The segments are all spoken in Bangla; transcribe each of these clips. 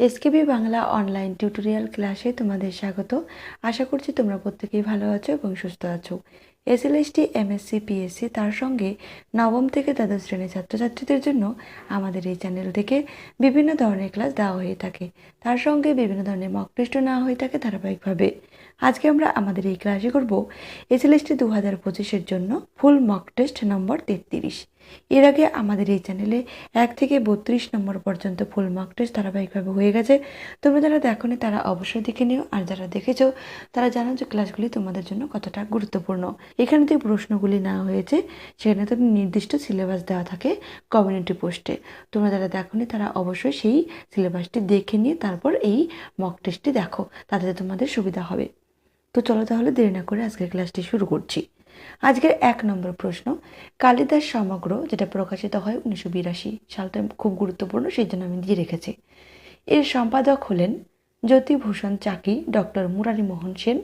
এসকেবি বাংলা অনলাইন টিউটোরিয়াল ক্লাসে তোমাদের স্বাগত। আশা করছি তোমরা প্রত্যেকেই ভালো আছো এবং সুস্থ আছো। এসএলএসটি এমএসসি পিএসসি তার সঙ্গে নবম থেকে দ্বাদশ শ্রেণির ছাত্রছাত্রীদের জন্য আমাদের এই চ্যানেল থেকে বিভিন্ন ধরনের ক্লাস দেওয়া হয়ে থাকে। তার সঙ্গে বিভিন্ন ধরনের মক টেস্টও নেওয়া হয়ে থাকে ধারাবাহিকভাবে। আজকে আমরা আমাদের এই ক্লাসে করব এসএলএসটি দু হাজার পঁচিশের জন্য ফুল মক টেস্ট নম্বর তেত্রিশ। এর আগে আমাদের এই চ্যানেলে এক থেকে বত্রিশ নম্বর পর্যন্ত ফুল মার্ক টেস্ট ধারাবাহিকভাবে হয়ে গেছে। তোমরা যারা দেখোনি, তারা অবশ্যই দেখে নিও। আর যারা দেখেছ, তারা জানো যে ক্লাসগুলি তোমাদের জন্য কতটা গুরুত্বপূর্ণ। এখানে যে প্রশ্নগুলি না হয়েছে, সেখানে তো নির্দিষ্ট সিলেবাস দেওয়া থাকে কমিউনিটি পোস্টে তোমরা যারা দেখোনি, তারা অবশ্যই সেই সিলেবাসটি দেখে নিয়ে তারপর এই মক টেস্টটি দেখো। তাতে তোমাদের সুবিধা হবে। তো চলো তাহলে দেরি না করে আজকের ক্লাসটি শুরু করছি। আজকের এক নম্বর প্রশ্ন, কালিদাস সমগ্র যেটা প্রকাশিত হয় উনিশশো বিরাশি সালটা খুব গুরুত্বপূর্ণ সেই জন্য আমি দিয়ে রেখেছি। এর সম্পাদক হলেন জ্যোতিভূষণ চাকি ডক্টর মুরারি মোহন সেন,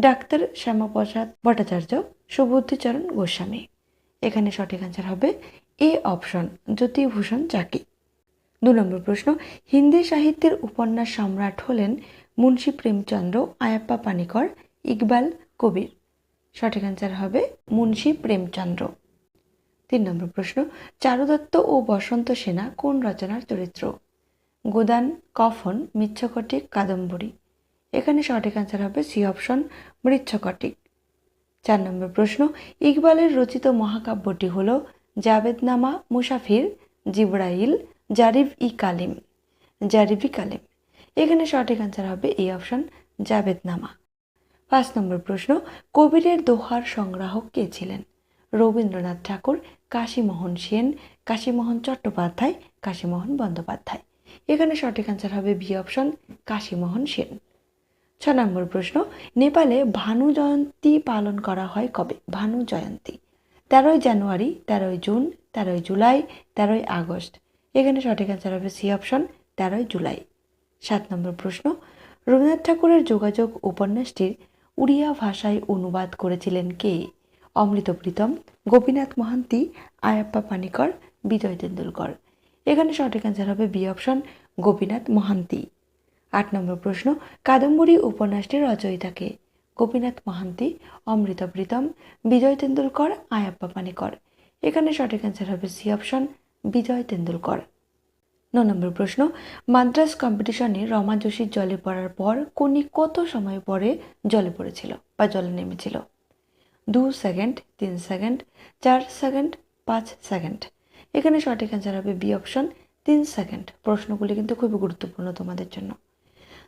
ডাক্তার শ্যামাপ্রসাদ ভট্টাচার্য, সুবুদ্ধিচরণ গোস্বামী। এখানে সঠিক অ্যান্সার হবে এ অপশন জ্যোতিভূষণ চাকি দু নম্বর প্রশ্ন, হিন্দি সাহিত্যের উপন্যাস সম্রাট হলেন মুন্সী প্রেমচন্দ্র আয়াপ্পা পানিকর, ইকবাল কবির। সঠিক অ্যান্সার হবে মুন্সী প্রেমচন্দ্র। তিন নম্বর প্রশ্ন, চারুদত্ত ও বসন্ত সেনা কোন রচনার চরিত্র? গোদান, কফন, মিচ্ছকটিক, কাদম্বরী। এখানে সঠিক অ্যান্সার হবে সি অপশন, মৃচ্ছকটিক। চার নম্বর প্রশ্ন, ইকবালের রচিত মহাকাব্যটি হল জাবেদনামা, মুসাফির, জিব্রাইল, জারিফ ই কালিম। জারিফ ই কালিম। এখানে সঠিক অ্যান্সার হবে এই অপশন, জাবেদনামা। পাঁচ নম্বর প্রশ্ন কবিরের দোহার সংগ্রাহক কে ছিলেন? রবীন্দ্রনাথ ঠাকুর, কাশীমোহন সেন, কাশীমোহন চট্টোপাধ্যায়, কাশীমোহন বন্দ্যোপাধ্যায়। এখানে সঠিক অ্যান্সার হবে বি অপশন কাশীমোহন সেন। ছ নম্বর প্রশ্ন, নেপালে ভানু জয়ন্তী পালন করা হয় কবে? ভানু জয়ন্তী। তেরোই জানুয়ারি, তেরোই জুন, তেরোই জুলাই, তেরোই আগস্ট। এখানে সঠিক অ্যান্সার হবে সি অপশন তেরোই জুলাই। সাত নম্বর প্রশ্ন, রবীন্দ্রনাথ ঠাকুরের যোগাযোগ উপন্যাসটির উড়িয়া ভাষায় অনুবাদ করেছিলেন কে? অমৃত প্রীতম, গোপীনাথ মহান্তি, আয়াপ্পা পানিকর, বিজয় তেন্ডুলকর। এখানে সঠিক অ্যান্সার হবে বি অপশন গোপীনাথ মহান্তি। আট নম্বর প্রশ্ন, কাদম্বরী উপন্যাসটির রচয়িতাকে গোপীনাথ মহান্তি, অমৃত প্রীতম, বিজয় তেন্ডুলকর, আয়াপ্পা পানিকর। এখানে সঠিক অ্যান্সার হবে সি অপশন বিজয় তেন্ডুলকর। ন, নম্বর প্রশ্ন, মাদ্রাস কম্পিটিশনে রমা যোশীর জলে পড়ার পর কোনি কত সময় পরে জলে পড়েছিল বা জলে নেমেছিল? দু সেকেন্ড তিন সেকেন্ড চার সেকেন্ড পাঁচ সেকেন্ড এখানে সঠিক অ্যান্সার হবে বি অপশন তিন সেকেন্ড প্রশ্নগুলি কিন্তু খুবই গুরুত্বপূর্ণ তোমাদের জন্য।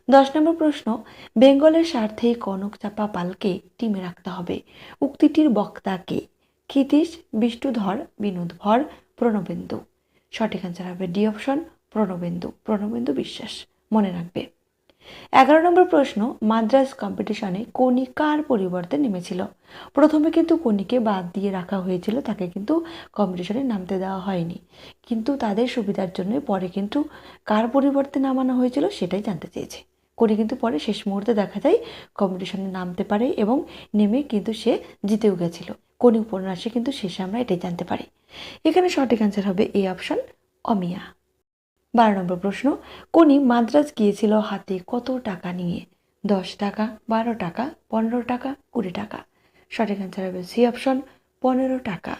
দশ নম্বর প্রশ্ন, বেঙ্গলের স্বার্থে কনক চাপা পালকে টিমে রাখতে হবে। উক্তিটির বক্তাকে ক্ষিতীশ, বিষ্ণুধর বিনোদভর প্রণবেন্দু। সঠিক অ্যান্সার হবে ডি অপশন প্রণবেন্দু প্রণবেন্দু বিশ্বাস, মনে রাখবে। এগারো নম্বর প্রশ্ন মাদ্রাস কম্পিটিশনে কনি কার পরিবর্তে নেমেছিল? প্রথমে কিন্তু কনিকে বাদ দিয়ে রাখা হয়েছিল, তাকে কিন্তু কম্পিটিশনে নামতে দেওয়া হয়নি। কিন্তু তাদের সুবিধার জন্য পরে কিন্তু কার পরিবর্তে নামানো হয়েছিল সেটাই জানতে চেয়েছে। কনি কিন্তু পরে শেষ মুহূর্তে দেখা যায় কম্পিটিশনে নামতে পারে এবং নেমে কিন্তু সে জিতেও গেছিল। কোনি উপন্যাসে কিন্তু শেষে আমরা এটাই জানতে পারি। এখানে সঠিক অ্যান্সার হবে এই অপশন অমিয়া। বারো নম্বর প্রশ্ন, কোনি মাদ্রাজ গিয়েছিল হাতে কত টাকা নিয়ে? দশ টাকা, বারো টাকা, পনেরো টাকা, কুড়ি টাকা। সঠিক অ্যান্সার হবে সি অপশন পনেরো টাকা।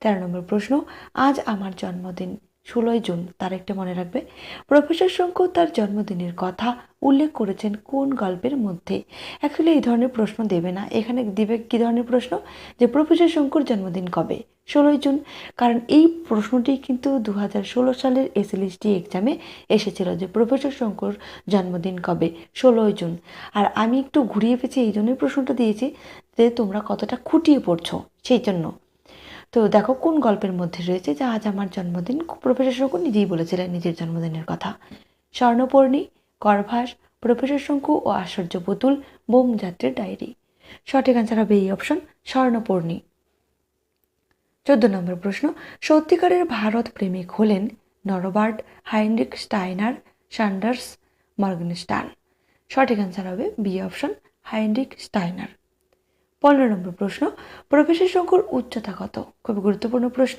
তেরো নম্বর প্রশ্ন, আজ আমার জন্মদিন। ষোলোই জুন, তার একটা মনে রাখবে। প্রফেসর শঙ্কু তার জন্মদিনের কথা উল্লেখ করেছেন কোন গল্পের মধ্যে? অ্যাকচুয়ালি এই ধরনের প্রশ্ন দেবে না। এখানে দিবে কী ধরনের প্রশ্ন? যে প্রফেসর শঙ্কুর জন্মদিন কবে? ষোলোই জুন। কারণ এই প্রশ্নটি কিন্তু দু ষোলো সালের এসএলএসটি এক্সামে এসেছিল যে প্রফেসর শঙ্কর জন্মদিন কবে? ষোলোই জুন। আর আমি একটু ঘুরিয়ে পেয়েছি এই জন্যই প্রশ্নটা দিয়েছি যে তোমরা কতটা খুঁটিয়ে পড়ছো সেই জন্য। তো দেখো কোন গল্পের মধ্যে রয়েছে যা আজ আমার জন্মদিন? প্রফেসর শঙ্কু নিজেই বলেছিলেন নিজের জন্মদিনের কথা। স্বর্ণপর্ণী, করভাস, প্রফেসর শঙ্কু ও আশ্চর্য পুতুল, বোম যাত্রীর ডায়েরি। সঠিক অ্যান্সার হবে এই অপশন স্বর্ণপর্ণী। চোদ্দ নম্বর প্রশ্ন, সত্যিকারের ভারত প্রেমিক হলেন Norbert Heinrich Steiner, Sanders Morgenstern সঠিক অ্যান্সার হবে বি অপশন হাইন্রিক স্টাইনার। পনেরো নম্বর প্রশ্ন, প্রফেসর শঙ্কুর উচ্চতা কত? খুবই গুরুত্বপূর্ণ প্রশ্ন।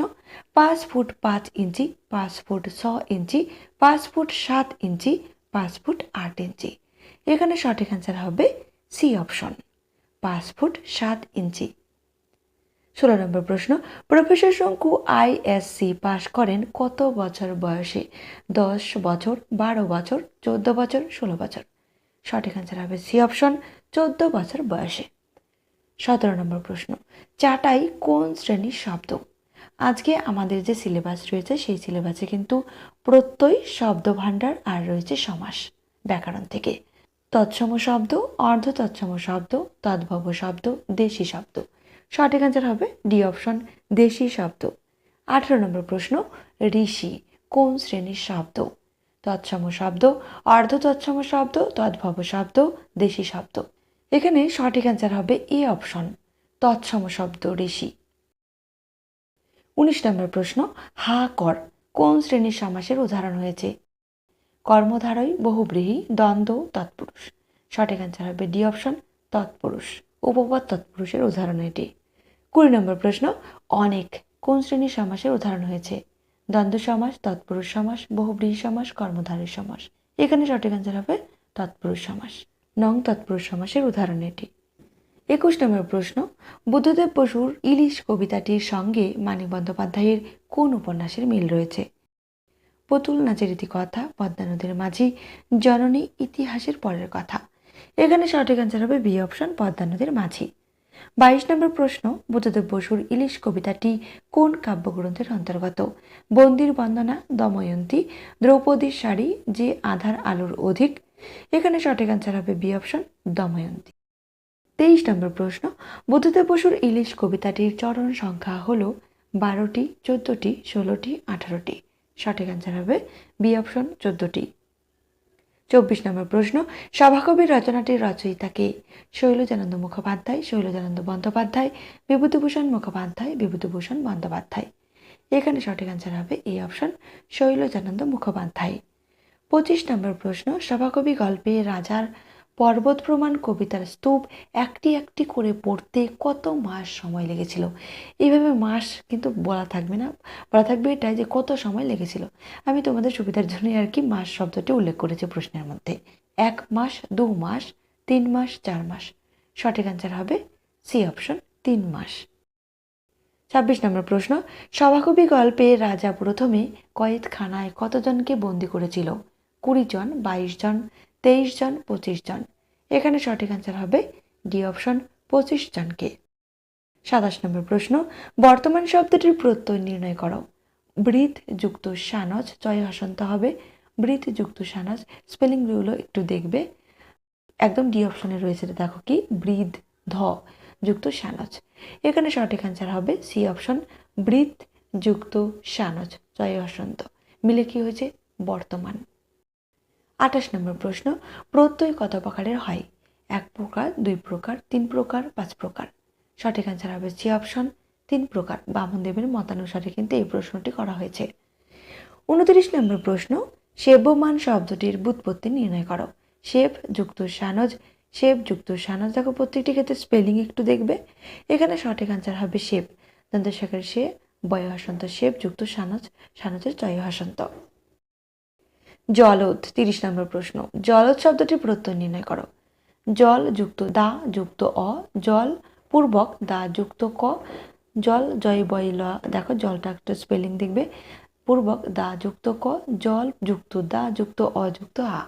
পাঁচ ফুট পাঁচ ইঞ্চি, পাঁচ ফুট ছ ইঞ্চি, পাঁচ ফুট সাত ইঞ্চি, পাঁচ ফুট আট ইঞ্চি। এখানে সঠিক অ্যান্সার হবে সি অপশন পাঁচ ফুট সাত ইঞ্চি। ষোলো নম্বর প্রশ্ন, প্রফেসর শঙ্কু আইএসসি পাশ করেন কত বছর বয়সে? দশ বছর, বারো বছর, চোদ্দ বছর, ষোলো বছর। সঠিক অ্যান্সার হবে সি অপশন চোদ্দ বছর বয়সে। সতেরো নম্বর প্রশ্ন, চাটাই কোন শ্রেণির শব্দ? আজকে আমাদের যে সিলেবাস রয়েছে, সেই সিলেবাসে কিন্তু প্রত্যয় শব্দ ভাণ্ডার আর রয়েছে সমাস ব্যাকরণ থেকে। তৎসম শব্দ অর্ধ তৎসম শব্দ, তদ্ভব শব্দ, দেশি শব্দ। সঠিক অ্যান্সার হবে ডি অপশন দেশি শব্দ। আঠেরো নম্বর প্রশ্ন, ঋষি কোন শ্রেণির শব্দ? তৎসম শব্দ অর্ধ তৎসম শব্দ, তদ্ভব শব্দ, দেশি শব্দ। এখানে সঠিক অ্যান্সার হবে এ অপশন তৎসম শব্দ ঋষি। উনিশ নম্বর প্রশ্ন, হা কর, কোন শ্রেণির সমাসের উদাহরণ হয়েছে? কর্মধারয় বহুব্রীহি, দ্বন্দ্ব, তৎপুরুষ। সঠিক অ্যান্সার হবে ডি অপশন তৎপুরুষ উপপদ তৎপুরুষের উদাহরণ এটি। কুড়ি নম্বর প্রশ্ন, অনেক, কোন শ্রেণির সমাসের উদাহরণ হয়েছে? দ্বন্দ্ব সমাস, তৎপুরুষ সমাস, বহুব্রীহি সমাস কর্মধারয় সমাস। এখানে সঠিক অ্যান্সার হবে তৎপুরুষ সমাস। নং তৎপুরুষ সমাসের উদাহরণ এটি। একুশ নম্বর প্রশ্ন, বুদ্ধদেব বসুর ইলিশ কবিতাটির সঙ্গে মানিক বন্দ্যোপাধ্যায়ের কোন উপন্যাসের মিল রয়েছে? পুতুল নাচের ইতিকথা, পদ্মা নদীর মাঝি, জননী ইতিহাসের পরের কথা। এখানে সঠিক অ্যান্সার হবে বি অপশন পদ্মা নদীর মাঝি। বাইশ নম্বর প্রশ্ন, বুদ্ধদেব বসুর ইলিশ কবিতাটি কোন কাব্যগ্রন্থের অন্তর্গত? বন্দির বন্দনা, দময়ন্তী, দ্রৌপদীর শাড়ি, যে আধার আলোর অধিক এখানে সঠিক অ্যান্সার হবে বি অপশন দময়ন্তী। তেইশ নম্বর প্রশ্ন, বুদ্ধদেব বসুর ইলিশ কবিতাটির চরণ সংখ্যা হল বারোটি, চোদ্দটি, ষোলোটি, আঠারোটি। সঠিক অ্যান্সার হবে বি অপশন চোদ্দটি। চব্বিশ নম্বর প্রশ্ন, সভাকবির রচনাটির রচয়িতাকে শৈলজানন্দ মুখোপাধ্যায়, শৈলজানন্দ বন্দ্যোপাধ্যায়, বিভূতিভূষণ মুখোপাধ্যায়, বিভূতিভূষণ বন্দ্যোপাধ্যায়। এখানে সঠিক অ্যান্সার হবে এই অপশন শৈলজানন্দ মুখোপাধ্যায়। পঁচিশ নম্বর প্রশ্ন, সভাকবি গল্পে রাজার পর্বত প্রমাণ কবিতার স্তূপ একটি একটি করে পড়তে কত মাস সময় লেগেছিল? এইভাবে মাস কিন্তু বলা থাকবে না, বলা থাকবে এটাই যে কত সময় লেগেছিল। আমি তোমাদের সুবিধার জন্য আর কি মাস শব্দটি উল্লেখ করেছি প্রশ্নের মধ্যে। এক মাস, দু মাস, তিন মাস, চার মাস। সঠিক অ্যান্সার হবে সি অপশন তিন মাস। ছাব্বিশ নম্বর প্রশ্ন, সভাকবি গল্পে রাজা প্রথমে কয়েদখানায় কতজনকে বন্দি করেছিল? কুড়ি জন, বাইশ জন, তেইশ জন, পঁচিশ জন। এখানে সঠিক অ্যান্সার হবে ডি অপশন পঁচিশ জনকে। সাতাশ নম্বর প্রশ্ন, বর্তমান শব্দটির প্রত্যয় নির্ণয় করো। বৃত যুক্ত সানজ, জয় হসন্ত হবে। বৃত যুক্ত সানজ স্পেলিংগুলো একটু দেখবে। একদম ডি অপশনে রয়েছে দেখো কি? বৃদ, ধ, যুক্ত সানজ। এখানে সঠিক অ্যান্সার হবে সি অপশন বৃত যুক্ত সানজ, জয় হসন্ত। মিলে কি হয়েছে? বর্তমান। আঠাশ নম্বর প্রশ্ন, প্রত্যয় কত প্রকারের হয়? এক প্রকার, দুই প্রকার, তিন প্রকার, পাঁচ প্রকার। সঠিক অ্যান্সার হবে সি অপশন তিন প্রকার। বামনদেবের মতানুসারে কিন্তু এই প্রশ্নটি করা হয়েছে। উনত্রিশ নম্বর প্রশ্ন, সেব্যমান শব্দটির বুৎপত্তি নির্ণয় করো। শেপ যুক্ত সানজ শেপ যুক্ত সানজ দেখো প্রত্যেকটি ক্ষেত্রে স্পেলিং একটু দেখবে। এখানে সঠিক অ্যান্সার হবে শেপ দন্তশেখর সে বয় হাসন্ত শেপ যুক্ত সানজ, সানজের জয় হাসন্ত জলদ, তিরিশ নম্বর প্রশ্ন। জলদ শব্দটি প্রত্যয় নির্ণয় করো। জল যুক্ত দা যুক্ত অ, জল পূর্বক দা যুক্ত ক, জল জয় বয় ল, দেখো জলটা একটা স্পেলিং দেখবে। পূর্বক দা যুক্ত ক, জল যুক্ত দা যুক্ত অ যুক্ত আ।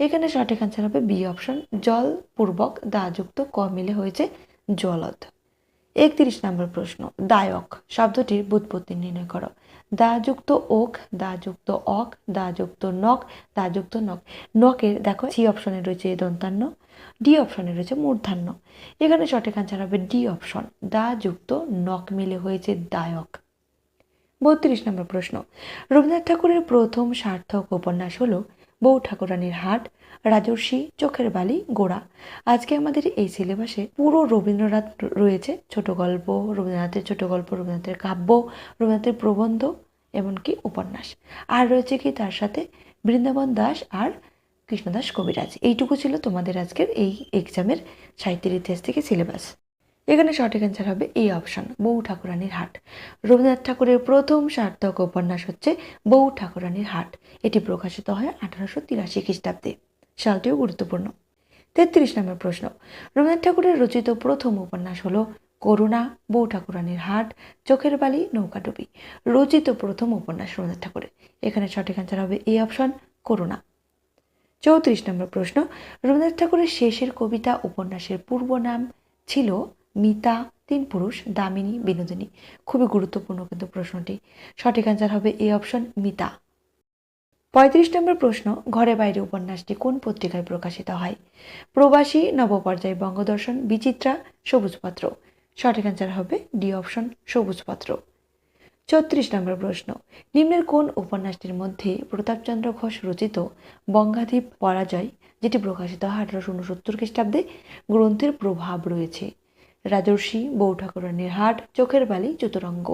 এখানে সঠিক অ্যান্সার হবে বি অপশন, জল পূর্বক দা যুক্ত ক মিলে হয়েছে জলদ। একত্রিশ নম্বর প্রশ্ন, দায়ক শব্দটির বুৎপত্তি নির্ণয় করো। দা যুক্ত ওক দা যুক্ত অক দা যুক্ত নক দা যুক্ত নক। নকের দেখো, সি অপশনে রয়েছে দন্তান্ন, ডি অপশনে রয়েছে মূর্ধান্য এখানে সঠিক আনসার হবে ডি অপশন দা যুক্ত নক মিলে হয়েছে দায়ক। বত্রিশ নম্বর প্রশ্ন, রবীন্দ্রনাথ ঠাকুরের প্রথম সার্থক উপন্যাস হলো বউ ঠাকুরানীর হাট রাজর্ষি চোখের বালি গোড়া। আজকে আমাদের এই সিলেবাসে পুরো রবীন্দ্রনাথ রয়েছে ছোট গল্প, রবীন্দ্রনাথের ছোট গল্প, রবীন্দ্রনাথের কাব্য, রবীন্দ্রনাথের প্রবন্ধ, এমনকি উপন্যাস। আর রয়েছে কি তার সাথে বৃন্দাবন দাস আর কৃষ্ণদাস কবিরাজ। এইটুকু ছিল তোমাদের আজকের এই এক্সামের সাহিত্যের ইতিহাস থেকে সিলেবাস। এখানে সঠিক অ্যান্সার হবে এই অপশন বউ ঠাকুরানীর হাট। রবীন্দ্রনাথ ঠাকুরের প্রথম সার্থক উপন্যাস হচ্ছে বউ ঠাকুরানীর হাট। এটি প্রকাশিত হয় আঠারোশো তিরাশি খ্রিস্টাব্দে। সালটিও গুরুত্বপূর্ণ। তেত্রিশ নম্বর প্রশ্ন। রবীন্দ্রনাথ ঠাকুরের রচিত প্রথম উপন্যাস হলো করুণা, বউ ঠাকুরানীর হাট, চোখের বালি নৌকাডুবি রচিত প্রথম উপন্যাস রবীন্দ্রনাথ ঠাকুরের। এখানে সঠিক অ্যান্সার হবে এই অপশন করুণা চৌত্রিশ নম্বর প্রশ্ন। রবীন্দ্রনাথ ঠাকুরের শেষের কবিতা উপন্যাসের পূর্ব নাম ছিল মিতা, তিন পুরুষ, দামিনী, বিনোদিনী খুবই গুরুত্বপূর্ণ কিন্তু প্রশ্নটি। সঠিক অ্যান্সার হবে এই অপশন মিতা পঁয়ত্রিশ নম্বর প্রশ্ন, ঘরে বাইরে উপন্যাসটি কোন পত্রিকায় প্রকাশিত হয়? প্রবাসী, নবপর্যায় বঙ্গদর্শন, বিচিত্রা, সবুজপত্র। সঠিক অ্যান্সার হবে ডি অপশন, সবুজপত্র। চৌত্রিশ নম্বর প্রশ্ন, নিম্নের কোন উপন্যাসটির মধ্যে প্রতাপচন্দ্র ঘোষ রচিত বঙ্গাধীপ পরাজয়, যেটি প্রকাশিত হয় আঠারোশো উনসত্তর খ্রিস্টাব্দে, গ্রন্থের প্রভাব রয়েছে? রাজর্ষি, বউ ঠাকুরানীর হাট, চোখের বালি, চতুরঙ্গ।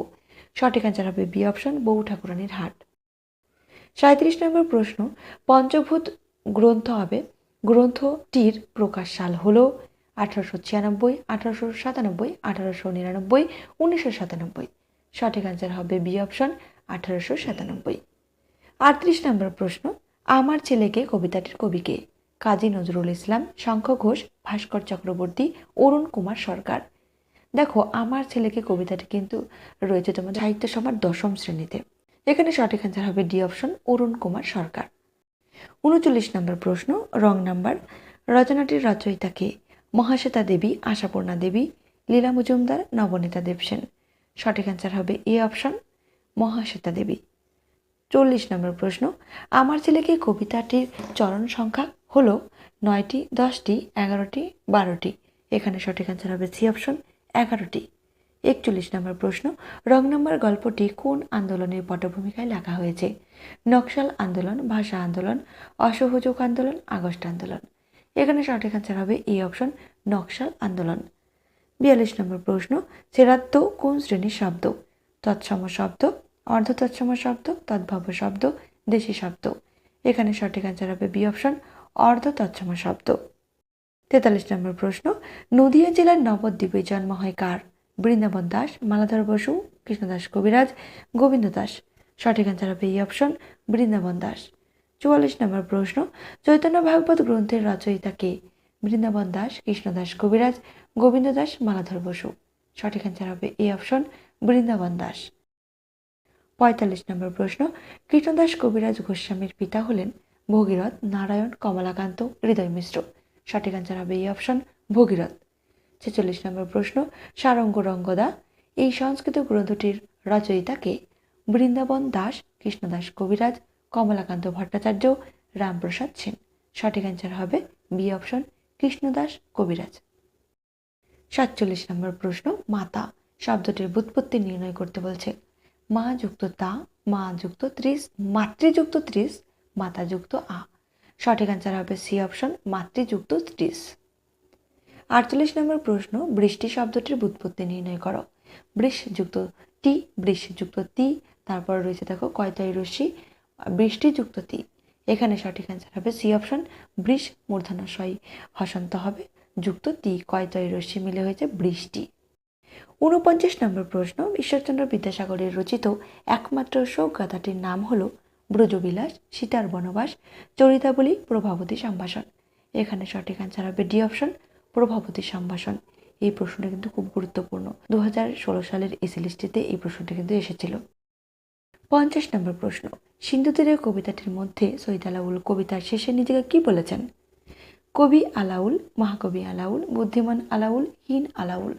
সঠিক অ্যান্সার হবে বি অপশন, বউ ঠাকুরানীর হাট। সাঁত্রিশ নম্বর প্রশ্ন, পঞ্চভূত গ্রন্থ হবে। গ্রন্থটির প্রকাশ সাল হল আঠারোশো ছিয়ানব্বই, আঠারোশো সাতানব্বই, আঠারোশো নিরানব্বই, উনিশশো সাতানব্বই। সঠিক অ্যান্সার হবে বি অপশন আঠারোশো সাতানব্বই। আটত্রিশ নম্বর প্রশ্ন, আমার ছেলেকে, কবিতাটির কবিকে, কাজী নজরুল ইসলাম, শঙ্খ ঘোষ, ভাস্কর চক্রবর্তী, অরুণ কুমার সরকার। দেখো, আমার ছেলেকে, কবিতাটি কিন্তু রয়েছে তোমাদের সাহিত্য সভার দশম শ্রেণীতে। এখানে সঠিক অ্যান্সার হবে ডি অপশন অরুণ কুমার সরকার। উনচল্লিশ নম্বর প্রশ্ন রং নাম্বার রচনাটির রচয়িতাকে মহাশ্বেতা দেবী, আশাপূর্ণা দেবী, লীলা মজুমদার, নবনীতা দেবসেন সঠিক অ্যান্সার হবে এ অপশন মহাশ্বেতা দেবী। চল্লিশ নম্বর প্রশ্ন, আমার ছেলেকে কবিতাটির চরণ সংখ্যা হল নয়টি, দশটি, এগারোটি, বারোটি। এখানে সঠিক অ্যান্সার হবে সি অপশন এগারোটি। একচল্লিশ নম্বর প্রশ্ন, রং নম্বর গল্পটি কোন আন্দোলনের পটভূমিকায় লেখা হয়েছে? নকশাল আন্দোলন, ভাষা আন্দোলন, অসহযোগ আন্দোলন, আগস্ট আন্দোলন। এখানে সঠিক অ্যান্সার হবে এই অপশন নকশাল আন্দোলন। বিয়াল্লিশ নম্বর প্রশ্ন সেরাত্ম কোন শ্রেণির শব্দ? তৎসম শব্দ অর্ধ তৎসম শব্দ, তদ্ভব শব্দ, দেশি শব্দ। এখানে সঠিক অ্যান্সার হবে বি অপশন অর্ধ তৎসম শব্দ। তেতাল্লিশ নম্বর প্রশ্ন, নদিয়া জেলার নবদ্বীপে জন্ম হয় কার? বৃন্দাবন দাস, মালাধর বসু কৃষ্ণদাস কবিরাজ, গোবিন্দ দাস। সঠিক অ্যান্সার হবে এই অপশন বৃন্দাবন দাস। চুয়াল্লিশ নম্বর প্রশ্ন, চৈতন্য ভাগবত গ্রন্থের রচয়িতা কে? বৃন্দাবন দাস কৃষ্ণদাস কবিরাজ, গোবিন্দ দাস, মালাধর বসু। সঠিক অ্যান্সার হবে এই অপশন বৃন্দাবন দাস। পঁয়তাল্লিশ নম্বর প্রশ্ন কৃষ্ণদাস কবিরাজ গোস্বামীর পিতা হলেন ভগীরথ নারায়ণ কমলাকান্ত হৃদয় মিশ্র সঠিক অ্যান্সার হবে এই অপশন ভগীরথ। ছেচল্লিশ নম্বর প্রশ্ন, সারঙ্গ রঙ্গদা। এই সংস্কৃত গ্রন্থটির রচয়িতাকে বৃন্দাবন দাস, কৃষ্ণদাস কবিরাজ, কমলাকান্ত ভট্টাচার্য, রামপ্রসাদ সেন। সঠিক অ্যান্সার হবে বি অপশন কৃষ্ণদাস কবিরাজ। সাতচল্লিশ নম্বর প্রশ্ন, মাতা। শব্দটির বুৎপত্তি নির্ণয় করতে বলছে। মা যুক্ত তা, মা যুক্ত ত্রিশ মাতৃযুক্ত ত্রিশ, মাতা যুক্ত আ। সঠিক অ্যান্সার হবে সি অপশন মাতৃযুক্ত ত্রিশ। আটচল্লিশ নম্বর প্রশ্ন, বৃষ্টি শব্দটির বুৎপত্তি নির্ণয় করো। বৃষ যুক্ত টি, বৃষ যুক্ত তি, তারপর রয়েছে দেখো কয়তাই রশ্মি বৃষ্টিযুক্ত তি। এখানে সঠিক অ্যান্সার হবে সি অপশন বৃষ মূর্ধনাশয় হসন্ত হবে যুক্ত তি কয়তয় রশ্মি মিলে হয়েছে বৃষ্টি। ঊনপঞ্চাশ নম্বর প্রশ্ন, ঈশ্বরচন্দ্র বিদ্যাসাগরের রচিত একমাত্র শোক গাথাটির নাম হল ব্রজবিলাস, সীতার বনবাস, চরিতাবলী, প্রভাবতী সম্ভাষণ। এখানে সঠিক অ্যান্সার হবে ডি অপশন প্রভাবতী সম্ভাষণ। এই প্রশ্নটা কিন্তু খুব গুরুত্বপূর্ণ। দু হাজার ষোলো সালের এসি লিস্টিতে এই প্রশ্নটা কিন্তু এসেছিল। পঞ্চাশ নম্বর প্রশ্ন সিন্ধু তীরের কবিতাটির মধ্যে সৈয়দ আলাউল কবিতার শেষে নিজেকে কি বলেছেন? কবি আলাউল, মহাকবি আলাউল, বুদ্ধিমান আলাউল, হীন আলাউল।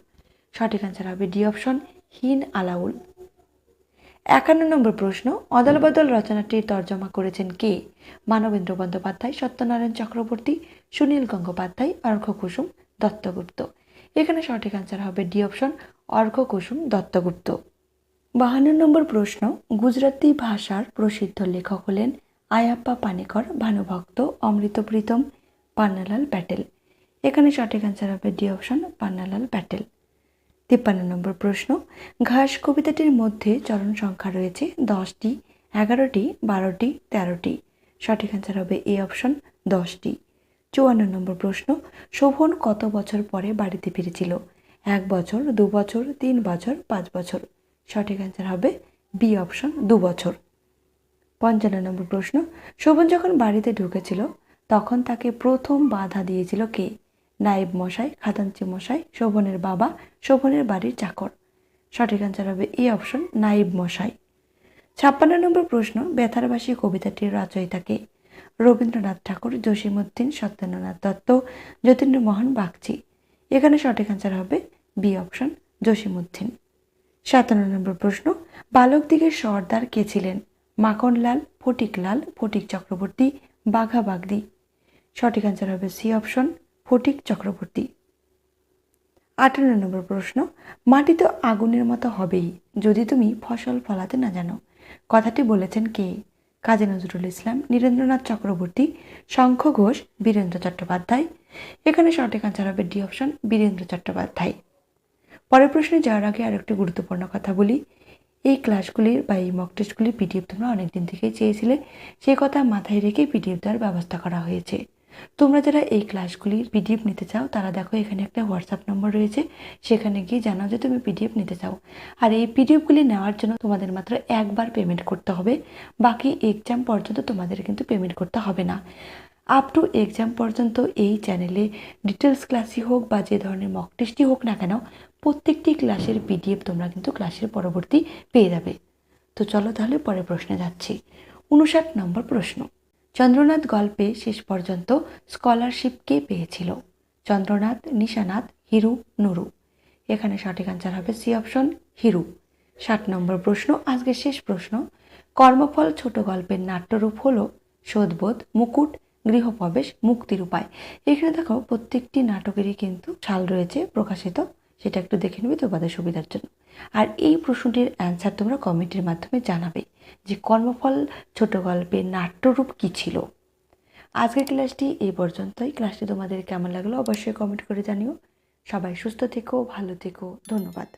সঠিক অ্যান্সার হবে ডি অপশন হীন আলাউল। একান্ন নম্বর প্রশ্ন অদল বদল রচনাটির তর্জমা করেছেন কে? মানবেন্দ্র বন্দ্যোপাধ্যায়, সত্যনারায়ণ চক্রবর্তী, সুনীল গঙ্গোপাধ্যায়, অর্ঘ্য কুসুম দত্তগুপ্ত। এখানে সঠিক অ্যান্সার হবে ডি অপশন অর্ঘ্য কুসুম দত্তগুপ্ত। বাহান্ন নম্বর প্রশ্ন গুজরাতি ভাষার প্রসিদ্ধ লেখক হলেন আয়াপ্পা পানিকর ভানুভক্ত অমৃত প্রীতম পান্নালাল প্যাটেল। এখানে সঠিক অ্যান্সার হবে ডি অপশন পান্নালাল প্যাটেল। তিপ্পান্ন নম্বর প্রশ্ন, ঘাস কবিতাটির মধ্যে চরণ সংখ্যা রয়েছে দশটি, এগারোটি, বারোটি, তেরোটি। সঠিক অ্যান্সার হবে এ অপশন দশটি। চুয়ান্ন নম্বর প্রশ্ন, শোভন কত বছর পরে বাড়িতে ফিরেছিল? এক বছর, দু বছর, তিন বছর, পাঁচ বছর? সঠিক অ্যান্সার হবে বি অপশন দু বছর। পঞ্চান্ন নম্বর প্রশ্ন, শোভন যখন বাড়িতে ঢুকেছিল, তখন তাকে প্রথম বাধা দিয়েছিল কে? নাইব মশাই খাদাঞ্চি মশাই, শোভনের বাবা, শোভনের বাড়ির চাকর। সঠিক অ্যান্সার হবে এই অপশন নাইব মশাই। ছাপ্পান্ন নম্বর প্রশ্ন বেতারবাসী কবিতাটির রচয়িতাকে রবীন্দ্রনাথ ঠাকুর, জসীমউদ্দিন, সত্যেন্দ্রনাথ দত্ত যতীন্দ্রমোহন বাগচি। এখানে সঠিক অ্যান্সার হবে বি অপশন জসীমউদ্দিন। সাতান্ন নম্বর প্রশ্ন বালকদিগের সর্দার কে ছিলেন? মাখনলাল ফটিকলাল, ফটিক চক্রবর্তী, বাঘা বাগদি। সঠিক অ্যান্সার হবে সি অপশন ফটিক চক্রবর্তী। আটান্ন নম্বর প্রশ্ন, মাটি তো আগুনের মতো হবেই, যদি তুমি ফসল ফলাতে না জানো। কথাটি বলেছেন কে? কাজী নজরুল ইসলাম, নীরেন্দ্রনাথ চক্রবর্তী, শঙ্খ ঘোষ, বীরেন্দ্র চট্টোপাধ্যায়। এখানে সঠিক আনসার হবে ডি অপশন বীরেন্দ্র চট্টোপাধ্যায়। পরের প্রশ্নে যাওয়ার আগে আর একটি গুরুত্বপূর্ণ কথা বলি। এই ক্লাসগুলির বা এই মক টেস্টগুলির পিডিএফ তোমরা অনেক দিন থেকেই চেয়েছিলে। সেই কথা মাথায় রেখে পিডিএফ দেওয়ার ব্যবস্থা করা হয়েছে। তোমরা যারা এই ক্লাসগুলির পিডিএফ নিতে চাও, তারা দেখো এখানে একটা হোয়াটসঅ্যাপ নম্বর রয়েছে। সেখানে গিয়ে জানাও যে তুমি পিডিএফ নিতে চাও। আর এই পিডিএফগুলি নেওয়ার জন্য তোমাদের মাত্র একবার পেমেন্ট করতে হবে। বাকি এক্সাম পর্যন্ত তোমাদের কিন্তু পেমেন্ট করতে হবে না। আপ টু এক্সাম পর্যন্ত এই চ্যানেলে ডিটেলস ক্লাসই হোক বা যে ধরনের মক টেস্টই হোক না কেন, প্রত্যেকটি ক্লাসের পিডিএফ তোমরা কিন্তু ক্লাসের পরবর্তী পেয়ে যাবে। তো চলো তাহলে পরের প্রশ্নে যাচ্ছি। উনষাট নম্বর প্রশ্ন। চন্দ্রনাথ গল্পে শেষ পর্যন্ত স্কলারশিপ কে পেয়েছিল। চন্দ্রনাথ, নিশানাথ, হিরু, নুরু। এখানে সঠিক আনসার হবে সি অপশন, হিরু। ষাট নম্বর প্রশ্ন আজকের শেষ প্রশ্ন। কর্মফল ছোট গল্পের নাট্যরূপ হলো শোধবোধ, মুকুট, গৃহপ্রবেশ মুক্তির উপায় এখানে দেখো প্রত্যেকটি নাটকেরই কিন্তু সাল রয়েছে প্রকাশিত, সেটা একটু দেখে নেবে তোমাদের সুবিধার জন্য। আর এই প্রশ্নটির অ্যান্সার তোমরা কমেন্টের মাধ্যমে জানাবে। যে কর্মফল ছোট গল্পের নাট্যরূপ কী ছিল? আজকের ক্লাসটি এই পর্যন্তই। ক্লাসটি তোমাদের কেমন লাগল অবশ্যই কমেন্ট করে জানিও। সবাই সুস্থ থেকো, ভালো থেকো। ধন্যবাদ।